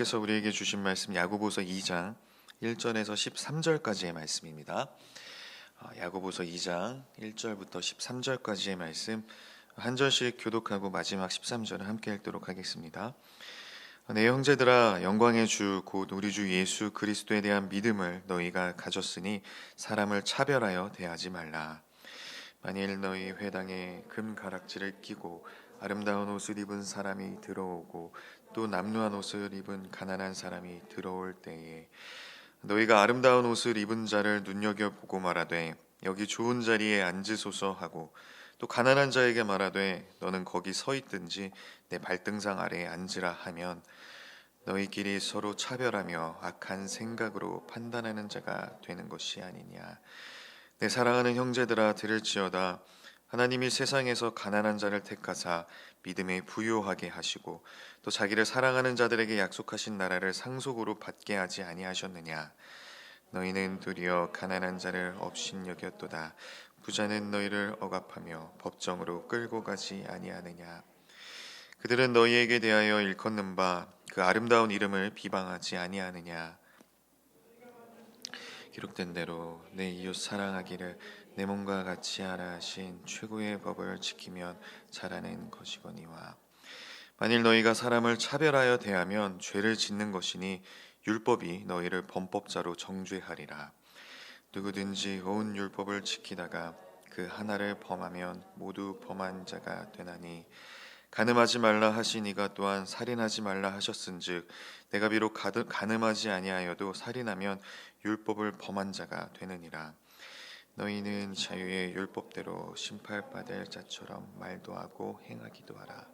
3월 3일 화요일 하나님께서 우리에게 주신 말씀 야고보서 2장 1절에서 13절까지의 말씀입니다. 아, 야고보서 2장 1절부터 13절까지의 말씀 한 절씩 교독하고 마지막 13절을 함께 읽도록 하겠습니다. 내 형제들아 영광의 주 곧 우리 주 예수 그리스도에 대한 믿음을 너희가 가졌으니 사람을 차별하여 대하지 말라. 만일 너희 회당에 금 가락지를 끼고 아름다운 옷을 입은 사람이 들어오고 또 남루한 옷을 입은 가난한 사람이 들어올 때에 너희가 아름다운 옷을 입은 자를 눈여겨 보고 말하되 여기 좋은 자리에 앉으소서 하고 또 가난한 자에게 말하되 너는 거기 서 있든지 내 발등상 아래에 앉으라 하면 너희끼리 서로 차별하며 악한 생각으로 판단하는 자가 되는 것이 아니냐. 내 사랑하는 형제들아 들을지어다 하나님이 세상에서 가난한 자를 택하사 믿음에 부요하게 하시고 또 자기를 사랑하는 자들에게 약속하신 나라를 상속으로 받게 하지 아니하셨느냐? 너희는 도리어 가난한 자를 업신여겼도다. 부자는 너희를 억압하며 법정으로 끌고 가지 아니하느냐? 그들은 너희에게 대하여 일컫는 바 그 아름다운 이름을 비방하지 아니하느냐 기록된 대로 내 이웃 사랑하기를 내 몸과 같이 하라 하신 최고의 법을 지키면 잘하는 것이거니와 만일 너희가 사람을 차별하여 대하면 죄를 짓는 것이니 율법이 너희를 범법자로 정죄하리라. 누구든지 온 율법을 지키다가 그 하나를 범하면 모두 범한 자가 되나니 가늠하지 말라 하시니가 또한 살인하지 말라 하셨은즉 내가 비록 가드- 가늠하지 아니하여도 살인하면 율법을 범한 자가 되느니라. 너희는 자유의 율법대로 심판받을 자처럼 말도 하고 행하기도 하라.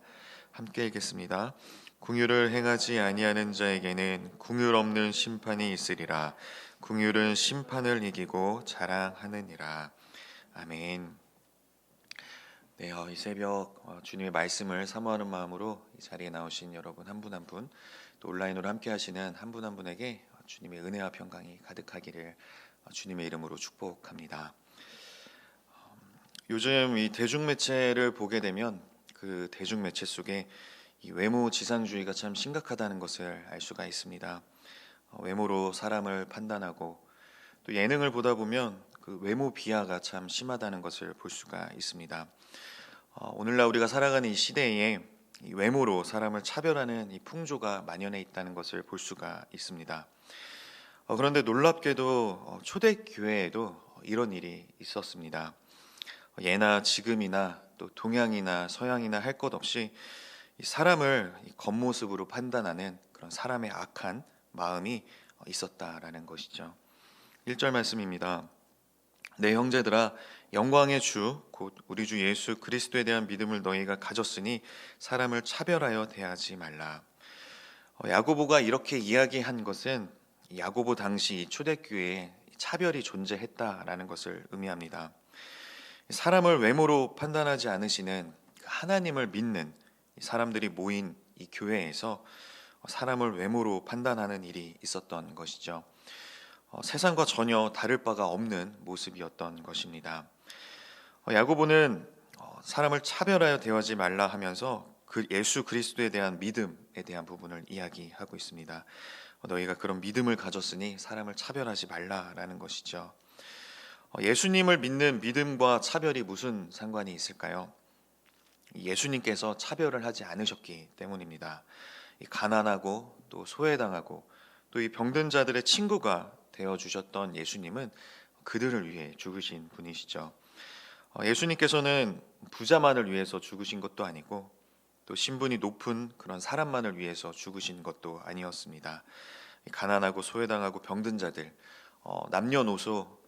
함께 읽겠습니다. 궁유를 행하지 아니하는 자에게는 궁율 없는 심판이 있으리라. 궁율은 심판을 이기고 자랑하느니라. 아멘. 네, 어, 이 새벽 어, 주님의 말씀을 사모하는 마음으로 이 자리에 나오신 여러분 한 분 한 분, 또 온라인으로 함께 하시는 한 분한 분에게 어, 주님의 은혜와 평강이 가득하기를 어, 주님의 이름으로 축복합니다. 어, 요즘 이 대중매체를 보게 되면 그 대중매체 속에 이 외모 지상주의가 참 심각하다는 것을 알 수가 있습니다. 어, 외모로 사람을 판단하고 또 예능을 보다 보면 그 외모 비하가 참 심하다는 것을 볼 수가 있습니다. 어, 오늘날 우리가 살아가는 이 시대에 이 외모로 사람을 차별하는 이 풍조가 만연해 있다는 것을 볼 수가 있습니다. 어, 그런데 놀랍게도 어, 초대교회에도 이런 일이 있었습니다. 어, 예나 지금이나 또 동양이나 서양이나 할 것 없이 이 사람을 이 겉모습으로 판단하는 그런 사람의 악한 마음이 어, 있었다라는 것이죠. 1절 말씀입니다. 내 형제들아 영광의 주 곧 우리 주 예수 그리스도에 대한 믿음을 너희가 가졌으니 사람을 차별하여 대하지 말라. 어, 야고보가 이렇게 이야기한 것은 야고보 당시 이 초대교회에 차별이 존재했다라는 것을 의미합니다. 사람을 외모로 판단하지 않으시는 그 하나님을 믿는 이 사람들이 모인 이 교회에서 사람을 외모로 판단하는 일이 있었던 것이죠. 어, 세상과 전혀 다를 바가 없는 모습이었던 것입니다. 어, 야고보는 어, 사람을 차별하여 대하지 말라 하면서 그 예수 그리스도에 대한 믿음에 대한 부분을 이야기하고 있습니다. 어, 너희가 그런 믿음을 가졌으니 사람을 차별하지 말라라는 것이죠. 어, 예수님을 믿는 믿음과 차별이 무슨 상관이 있을까요? 예수님께서 차별을 하지 않으셨기 때문입니다. 이 가난하고 또 소외당하고 또 이 병든 자들의 친구가 되어 주셨던 예수님은 그들을 위해 죽으신 분이시죠. 어, 예수님께서는 부자만을 위해서 죽으신 것도 아니고 또 신분이 높은 그런 사람만을 위해서 죽으신 것도 아니었습니다. 이 가난하고 소외당하고 병든 자들 어, 남녀노소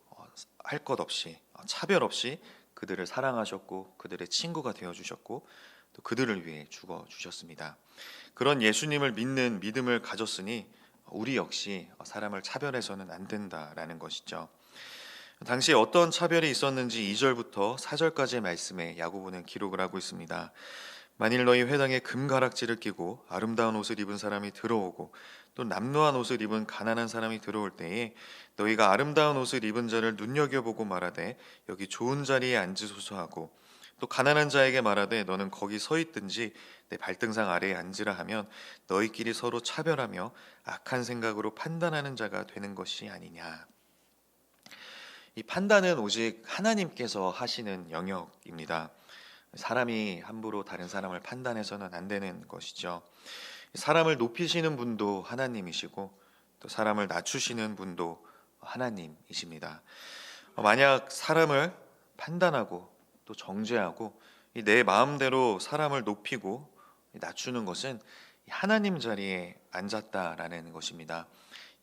할것 없이 어, 차별 없이 그들을 사랑하셨고 그들의 친구가 되어 주셨고 또 그들을 위해 죽어 주셨습니다. 그런 예수님을 믿는 믿음을 가졌으니 우리 역시 사람을 차별해서는 안 된다라는 것이죠. 당시에 어떤 차별이 있었는지 2절부터 4절까지의 말씀에 야고보는 기록을 하고 있습니다. 만일 너희 회당에 금가락지를 끼고 아름다운 옷을 입은 사람이 들어오고 또 남루한 옷을 입은 가난한 사람이 들어올 때에 너희가 아름다운 옷을 입은 자를 눈여겨보고 말하되 여기 좋은 자리에 앉으소서 하고 또 가난한 자에게 말하되 너는 거기 서 있든지 내 발등상 아래에 앉으라 하면 너희끼리 서로 차별하며 악한 생각으로 판단하는 자가 되는 것이 아니냐. 이 판단은 오직 하나님께서 하시는 영역입니다. 사람이 함부로 다른 사람을 판단해서는 안 되는 것이죠. 사람을 높이시는 분도 하나님이시고 또 사람을 낮추시는 분도 하나님이십니다. 만약 사람을 판단하고 또 정죄하고 내 마음대로 사람을 높이고 낮추는 것은 하나님 자리에 앉았다라는 것입니다.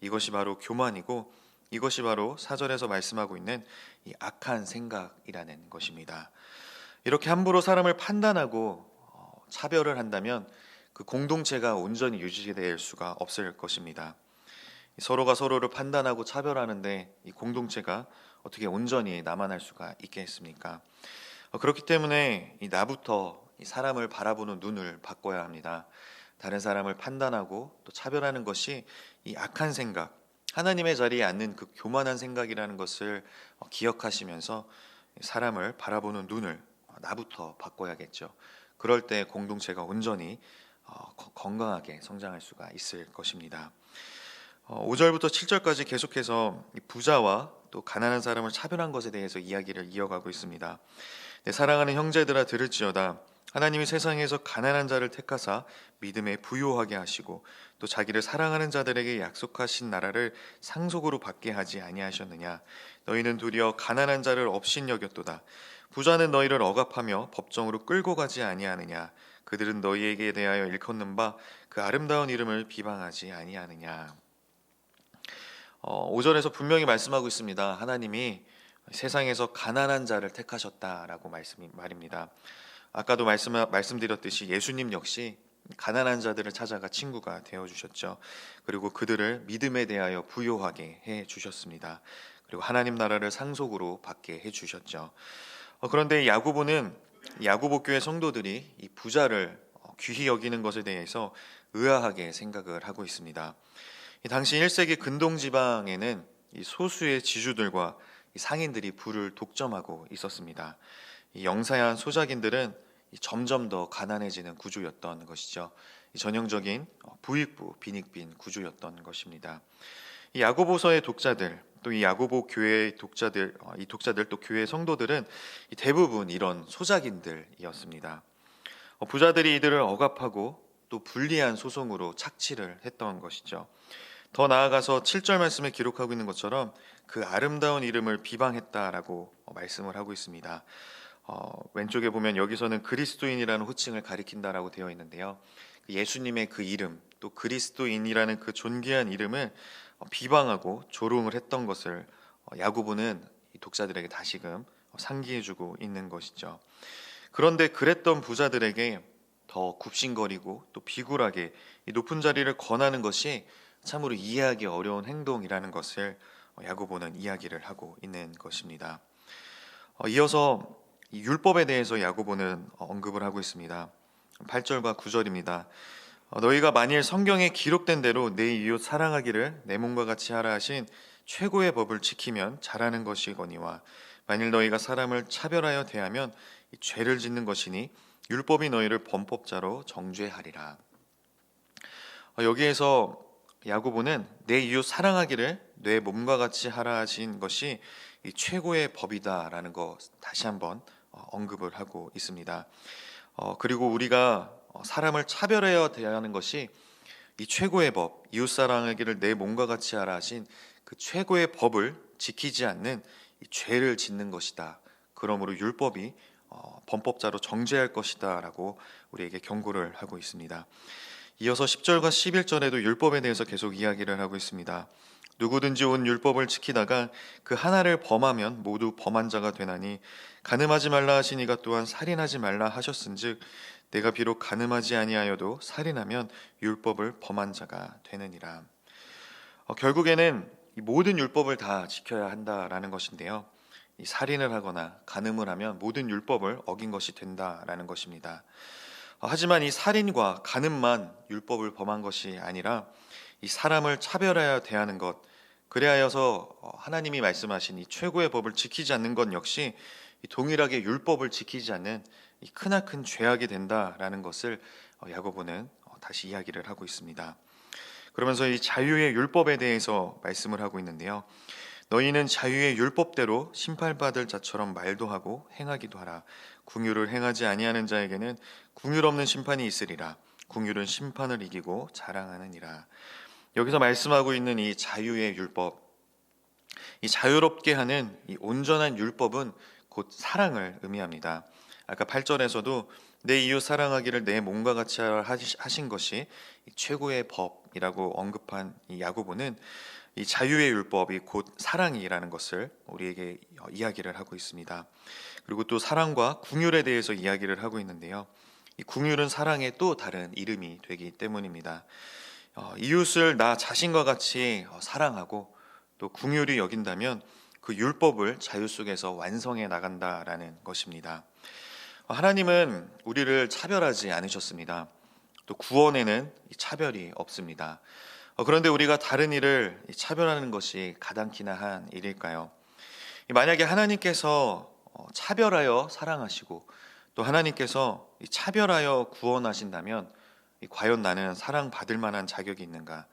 이것이 바로 교만이고 이것이 바로 사절에서 말씀하고 있는 이 악한 생각이라는 것입니다. 이렇게 함부로 사람을 판단하고 어, 차별을 한다면 그 공동체가 온전히 유지될 수가 없을 것입니다. 서로가 서로를 판단하고 차별하는데 이 공동체가 어떻게 온전히 남아날 수가 있겠습니까? 어, 그렇기 때문에 이 나부터 이 사람을 바라보는 눈을 바꿔야 합니다. 다른 사람을 판단하고 또 차별하는 것이 이 악한 생각, 하나님의 자리에 앉는 그 교만한 생각이라는 것을 어, 기억하시면서 사람을 바라보는 눈을 어, 나부터 바꿔야겠죠. 그럴 때 공동체가 온전히 건강하게 성장할 수가 있을 것입니다. 5절부터 7절까지 계속해서 부자와 또 가난한 사람을 차별한 것에 대해서 이야기를 이어가고 있습니다. 내 사랑하는 형제들아 들을지어다 하나님이 세상에서 가난한 자를 택하사 믿음에 부요하게 하시고 또 자기를 사랑하는 자들에게 약속하신 나라를 상속으로 받게 하지 아니하셨느냐 너희는 도리어 가난한 자를 업신 여겼도다 부자는 너희를 억압하며 법정으로 끌고 가지 아니하느냐 그들은 너희에게 대하여 일컫는 바 그 아름다운 이름을 비방하지 아니하느냐 어, 5절에서 분명히 말씀하고 있습니다. 하나님이 세상에서 가난한 자를 택하셨다라고 말씀 말입니다. 아까도 말씀 말씀드렸듯이 예수님 역시 가난한 자들을 찾아가 친구가 되어 주셨죠. 그리고 그들을 믿음에 대하여 부요하게 해 주셨습니다. 그리고 하나님 나라를 상속으로 받게 해 주셨죠. 어, 그런데 야고보는 야고보 교회 성도들이 이 부자를 어, 귀히 여기는 것에 대해서 의아하게 생각을 하고 있습니다. 당시 1세기 근동 지방에는 소수의 지주들과 상인들이 부를 독점하고 있었습니다. 영사한 소작인들은 점점 더 가난해지는 구조였던 것이죠. 전형적인 부익부 빈익빈 구조였던 것입니다. 이 야고보서의 독자들 또 이 야고보 교회의 독자들 어, 이 독자들 또 교회 성도들은 대부분 이런 소작인들이었습니다. 어, 부자들이 이들을 억압하고 또 불리한 소송으로 착취를 했던 것이죠. 더 나아가서 7절 말씀에 기록하고 있는 것처럼 그 아름다운 이름을 비방했다라고 말씀을 하고 있습니다. 어, 왼쪽에 보면 여기서는 그리스도인이라는 호칭을 가리킨다라고 되어 있는데요. 그 예수님의 그 이름 또 그리스도인이라는 그 존귀한 이름을 비방하고 조롱을 했던 것을 어, 야고보는 독자들에게 다시금 상기해주고 있는 것이죠. 그런데 그랬던 부자들에게 더 굽신거리고 또 비굴하게 높은 자리를 권하는 것이 참으로 이해하기 어려운 행동이라는 것을 야고보는 이야기를 하고 있는 것입니다. 어, 이어서 율법에 대해서 야고보는 언급을 하고 있습니다. 8절과 9절입니다. 어, 너희가 만일 성경에 기록된 대로 내 이웃 사랑하기를 내 몸과 같이 하라 하신 최고의 법을 지키면 잘하는 것이거니와 만일 너희가 사람을 차별하여 대하면 죄를 짓는 것이니 율법이 너희를 범법자로 정죄하리라. 어, 여기에서 야고보는 내 이웃 사랑하기를 내 몸과 같이 하라 하신 것이 최고의 법이다라는 거 다시 한번 어, 언급을 하고 있습니다. 어, 그리고 우리가 어, 사람을 차별하여 대하는 것이 이 최고의 법, 이웃 사랑하기를 내 몸과 같이 하라 하신 그 최고의 법을 지키지 않는 죄를 짓는 것이다. 그러므로 율법이 범법자로 정죄할 것이다라고 우리에게 경고를 하고 있습니다. 이어서 10절과 11절에도 율법에 대해서 계속 이야기를 하고 있습니다. 누구든지 온 율법을 지키다가 그 하나를 범하면 모두 범한 자가 되나니 가늠하지 말라 하시니가 또한 살인하지 말라 하셨은즉 내가 비록 가늠하지 아니하여도 살인하면 율법을 범한 자가 되느니라. 어, 결국에는 모든 율법을 다 지켜야 한다라는 것인데요. 이 살인을 하거나 가늠을 하면 모든 율법을 어긴 것이 된다라는 것입니다. 하지만 이 살인과 간음만 율법을 범한 것이 아니라 이 사람을 차별하여 대하는 것 그래하여서 하나님이 말씀하신 이 최고의 법을 지키지 않는 것 역시 이 동일하게 율법을 지키지 않는 이 크나큰 죄악이 된다라는 것을 어, 야고보는 어, 다시 이야기를 하고 있습니다. 그러면서 이 자유의 율법에 대해서 말씀을 하고 있는데요. 너희는 자유의 율법대로 심판받을 자처럼 말도 하고 행하기도 하라. 궁유를 행하지 아니하는 자에게는 궁율 없는 심판이 있으리라. 궁율은 심판을 이기고 자랑하느니라. 여기서 말씀하고 있는 이 자유의 율법, 이 자유롭게 하는 이 온전한 율법은 곧 사랑을 의미합니다. 아까 8절에서도 내 이웃 사랑하기를 내 몸과 같이 하신 것이 최고의 법이라고 언급한 이 야고보는 이 자유의 율법이 곧 사랑이라는 것을 우리에게 이야기를 하고 있습니다. 그리고 또 사랑과 궁율에 대해서 이야기를 하고 있는데요. 이 궁율은 사랑의 또 다른 이름이 되기 때문입니다. 어, 이웃을 나 자신과 같이 어, 사랑하고 또 궁율이 여긴다면 그 율법을 자유 속에서 완성해 나간다라는 것입니다. 하나님은 우리를 차별하지 않으셨습니다. 또 구원에는 차별이 없습니다. 어, 그런데 우리가 다른 일을 차별하는 것이 가당키나 한 일일까요? 만약에 하나님께서 어, 차별하여 사랑하시고 또 하나님께서 차별하여 구원하신다면 과연 나는 사랑받을 만한 자격이 있는가?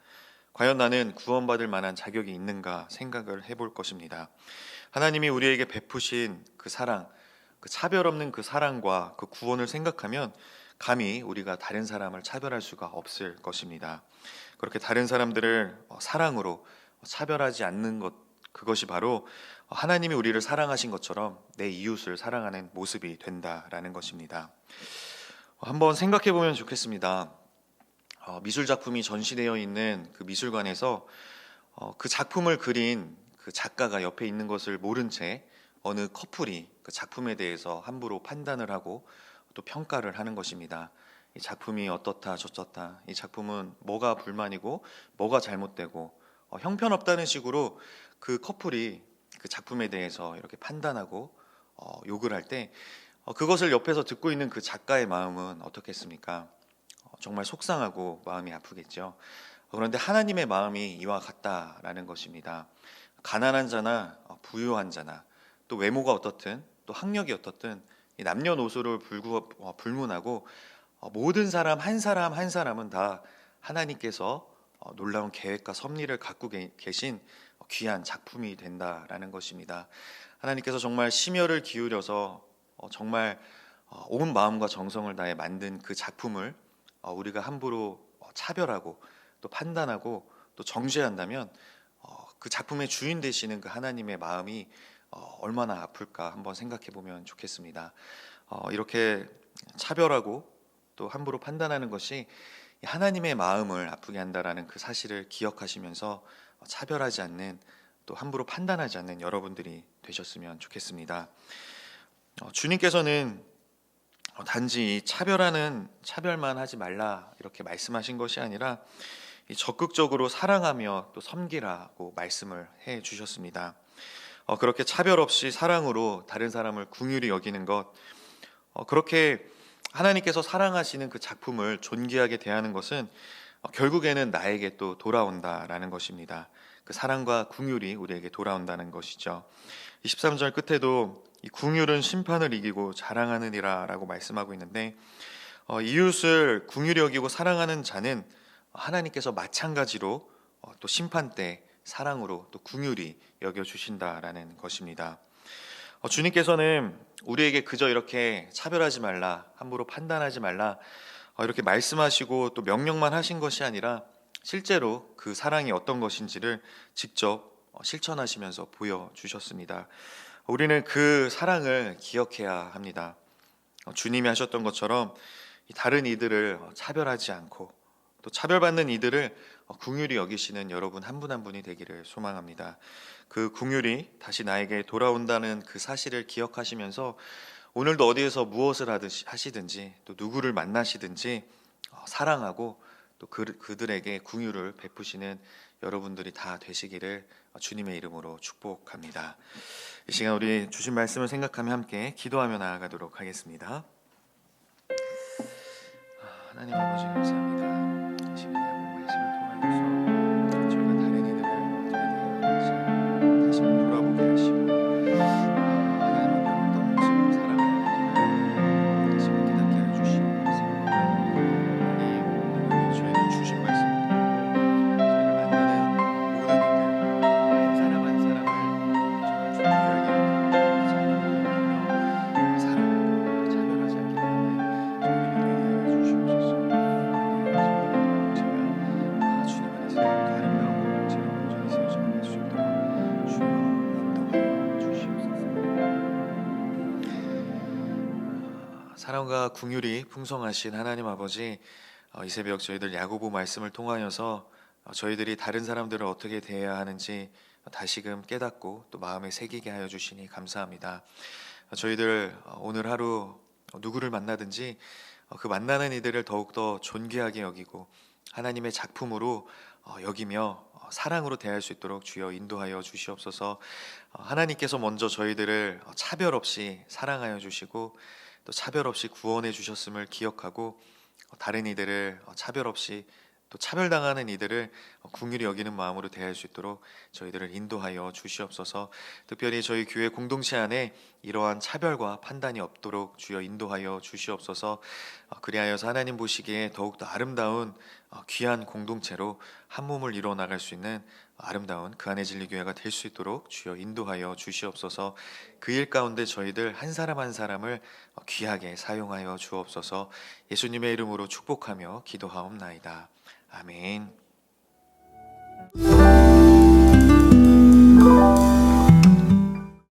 과연 나는 구원받을 만한 자격이 있는가 생각을 해볼 것입니다. 하나님이 우리에게 베푸신 그 사랑, 그 차별 없는 그 사랑과 그 구원을 생각하면 감히 우리가 다른 사람을 차별할 수가 없을 것입니다. 그렇게 다른 사람들을 어, 사랑으로 차별하지 않는 것 그것이 바로 하나님이 우리를 사랑하신 것처럼 내 이웃을 사랑하는 모습이 된다라는 것입니다. 한번 생각해 보면 좋겠습니다. 어, 미술 작품이 전시되어 있는 그 미술관에서 어, 그 작품을 그린 그 작가가 옆에 있는 것을 모른 채 어느 커플이 그 작품에 대해서 함부로 판단을 하고 또 평가를 하는 것입니다. 이 작품이 어떻다 저쩌다 이 작품은 뭐가 불만이고 뭐가 잘못되고 어, 형편없다는 식으로 그 커플이 그 작품에 대해서 이렇게 판단하고 어, 욕을 할때 어, 그것을 옆에서 듣고 있는 그 작가의 마음은 어떻겠습니까? 정말 속상하고 마음이 아프겠죠. 그런데 하나님의 마음이 이와 같다라는 것입니다. 가난한 자나 어, 부유한 자나 또 외모가 어떻든 또 학력이 어떻든 남녀노소를 불구, 어, 불문하고 어, 모든 사람 한 사람 한 사람은 다 하나님께서 놀라운 계획과 섭리를 갖고 계신 귀한 작품이 된다라는 것입니다. 하나님께서 정말 심혈을 기울여서 정말 온 마음과 정성을 다해 만든 그 작품을 어, 우리가 함부로 어, 차별하고 또 판단하고 또 정죄한다면 어, 그 작품의 주인 되시는 그 하나님의 마음이 얼마나 아플까 한번 생각해 보면 좋겠습니다. 이렇게 차별하고 또 함부로 판단하는 것이 하나님의 마음을 아프게 한다라는 그 사실을 기억하시면서 차별하지 않는 또 함부로 판단하지 않는 여러분들이 되셨으면 좋겠습니다. 주님께서는 어, 단지 차별하는 차별만 하지 말라 이렇게 말씀하신 것이 아니라 적극적으로 사랑하며 또 섬기라고 말씀을 해 주셨습니다. 어, 그렇게 차별 없이 사랑으로 다른 사람을 궁휼히 여기는 것, 어, 그렇게 하나님께서 사랑하시는 그 작품을 존귀하게 대하는 것은 결국에는 나에게 또 돌아온다라는 것입니다. 그 사랑과 궁휼이 우리에게 돌아온다는 것이죠. 23절 끝에도 이 궁율은 심판을 이기고 자랑하느니라라고 말씀하고 있는데 어, 이웃을 궁율이 여기고 사랑하는 자는 하나님께서 마찬가지로 어, 또 심판 때 사랑으로 또 궁율이 여겨 주신다라는 것입니다. 어, 주님께서는 우리에게 그저 이렇게 차별하지 말라, 함부로 판단하지 말라 어, 이렇게 말씀하시고 또 명령만 하신 것이 아니라 실제로 그 사랑이 어떤 것인지를 직접 어, 실천하시면서 보여 주셨습니다. 우리는 그 사랑을 기억해야 합니다. 어, 주님이 하셨던 것처럼 다른 이들을 차별하지 않고 또 차별받는 이들을 궁율이 여기시는 여러분 한 분 한 분이 되기를 소망합니다. 그 궁율이 다시 나에게 돌아온다는 그 사실을 기억하시면서 오늘도 어디에서 무엇을 하시든지 또 누구를 만나시든지 어, 사랑하고 또 그, 그들에게 궁율을 베푸시는 여러분들이 다 되시기를 주님의 이름으로 축복합니다. 이 시간 우리 주신 말씀을 생각하며 함께 기도하며 나아가도록 하겠습니다. 아, 하나님 아버지 감사합니다. 이 시간 말씀을 통하여서 궁율이 풍성하신 하나님 아버지 어, 이 새벽 저희들 야고보 말씀을 통하여서 어, 저희들이 다른 사람들을 어떻게 대해야 하는지 다시금 깨닫고 또 마음에 새기게 하여 주시니 감사합니다. 어, 저희들 어, 오늘 하루 누구를 만나든지 어, 그 만나는 이들을 더욱더 존귀하게 여기고 하나님의 작품으로 어, 여기며 어, 사랑으로 대할 수 있도록 주여 인도하여 주시옵소서. 어, 하나님께서 먼저 저희들을 어, 차별 없이 사랑하여 주시고 또 차별 없이 구원해 주셨음을 기억하고 어, 다른 이들을 어, 차별 없이 또 차별당하는 이들을 어, 궁휼히 여기는 마음으로 대할 수 있도록 저희들을 인도하여 주시옵소서. 특별히 저희 교회 공동체 안에 이러한 차별과 판단이 없도록 주여 인도하여 주시옵소서. 어, 그리하여서 하나님 보시기에 더욱더 아름다운 어, 귀한 공동체로 한 몸을 이루어 나갈 수 있는 아름다운 그 안의 진리 교회가 될 수 있도록 주여 인도하여 주시옵소서. 그 일 가운데 저희들 한 사람 한 사람을 어, 귀하게 사용하여 주옵소서. 예수님의 이름으로 축복하며 기도하옵나이다. 아멘.